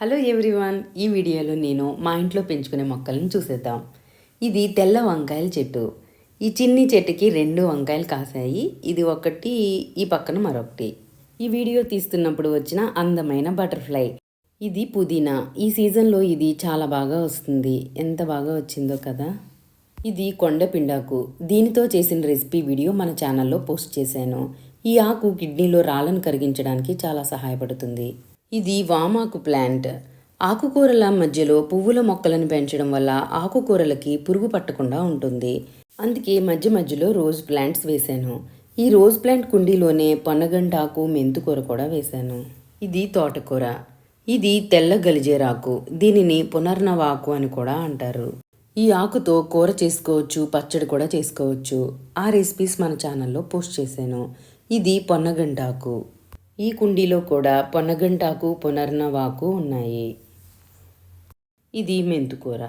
Hello everyone ఈ వీడియోలో నేను మా ఇంట్లో పెంచుకునే మొక్కలను చూసేద్దాం. ఇది తెల్ల వంకాయల చెట్టు. ఈ చిన్ని చెట్టుకి రెండు వంకాయలు కాసాయి. ఇది ఒకటి ఈ పక్కన మరొకటి. ఈ వీడియో తీస్తున్నప్పుడు వచ్చిన అందమైన బటర్ఫ్లై. ఇది పుదీనా. ఈ సీజన్లో ఇది చాలా బాగా వస్తుంది. ఎంత బాగా వచ్చిందో కదా? ఇది కొండపిండాకు దీనితో చేసిన రెసిపీ వీడియో మన ఛానల్లో పోస్ట్ చేశాను. ఈ ఆకు కిడ్నీలో రాళ్ళను కరిగించడానికి చాలా సహాయపడుతుంది. ఇది వామాకు ప్లాంట్. ఆకుకూరల మధ్యలో పువ్వుల మొక్కలను పెంచడం వల్ల ఆకుకూరలకి పురుగు పట్టకుండా ఉంటుంది. అందుకే మధ్య మధ్యలో రోజ్ ప్లాంట్స్ వేశాను. ఈ రోజ్ ప్లాంట్ కుండీలోనే పొన్నగంటాకు మెంతుకూర కూడా వేశాను. ఇది తోటకూర. ఇది తెల్ల గలిజేరాకు దీనిని పునర్నవాకు అని కూడా అంటారు. ఈ ఆకుతో కూర చేసుకోవచ్చు పచ్చడి కూడా చేసుకోవచ్చు. ఆ రెసిపీస్ మన ఛానల్లో పోస్ట్ చేశాను. ఇది పొన్నగంటాకు ఈ కుండీలో కూడా పొన్నగంటాకు పునర్నవాకు ఉన్నాయి. ఇది మెంతుకూర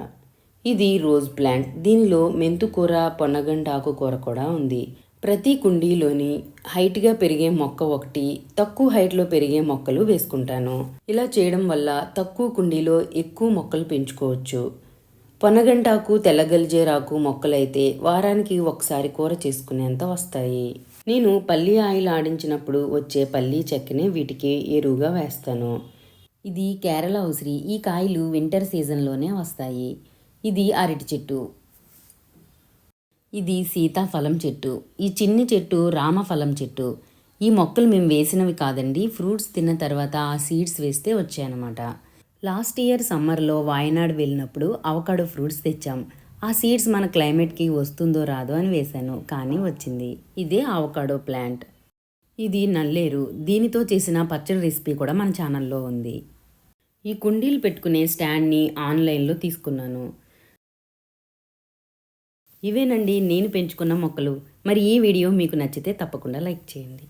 ఇది రోజ్ ప్లాంట్ దీనిలో మెంతుకూర పొన్నగంటాకు కూర కూడా ఉంది. ప్రతి కుండీలోని హైట్గా పెరిగే మొక్క ఒకటి తక్కువ హైట్లో పెరిగే మొక్కలు వేసుకుంటాను. ఇలా చేయడం వల్ల తక్కువ కుండీలో ఎక్కువ మొక్కలు పెంచుకోవచ్చు. పొనగంటాకు తెల్లగలిజేరాకు మొక్కలైతే వారానికి ఒకసారి కూర చేసుకునేంత వస్తాయి. నేను పల్లి ఆయిల్ ఆడించినప్పుడు వచ్చే పల్లి చెక్కని వీటికి ఎరువుగా వేస్తాను. ఇది కేరళ ఉసిరి ఈ కాయలు వింటర్ సీజన్లోనే వస్తాయి. ఇది అరటి చెట్టు. ఇది సీతాఫలం చెట్టు. ఈ చిన్ని చెట్టు రామఫలం చెట్టు. ఈ మొక్కలు మేము వేసినవి కాదండి ఫ్రూట్స్ తిన్న తర్వాత ఆ సీడ్స్ వేస్తే వచ్చాయన్నమాట. లాస్ట్ ఇయర్ సమ్మర్లో వాయనాడు వెళ్ళినప్పుడు అవకాడో ఫ్రూట్స్ తెచ్చాం. ఆ సీడ్స్ మన క్లైమేట్కి వస్తుందో రాదో అని వేశాను కానీ వచ్చింది. ఇదే ఆవకాడో ప్లాంట్. ఇది నల్లేరు. దీనితో చేసిన పచ్చడి రెసిపీ కూడా మన ఛానల్లో ఉంది. ఈ కుండీలు పెట్టుకునే స్టాండ్ని ఆన్లైన్లో తీసుకున్నాను. ఇవేనండి నేను పెంచుకున్న మొక్కలు. మరి ఈ వీడియో మీకు నచ్చితే తప్పకుండా లైక్ చేయండి.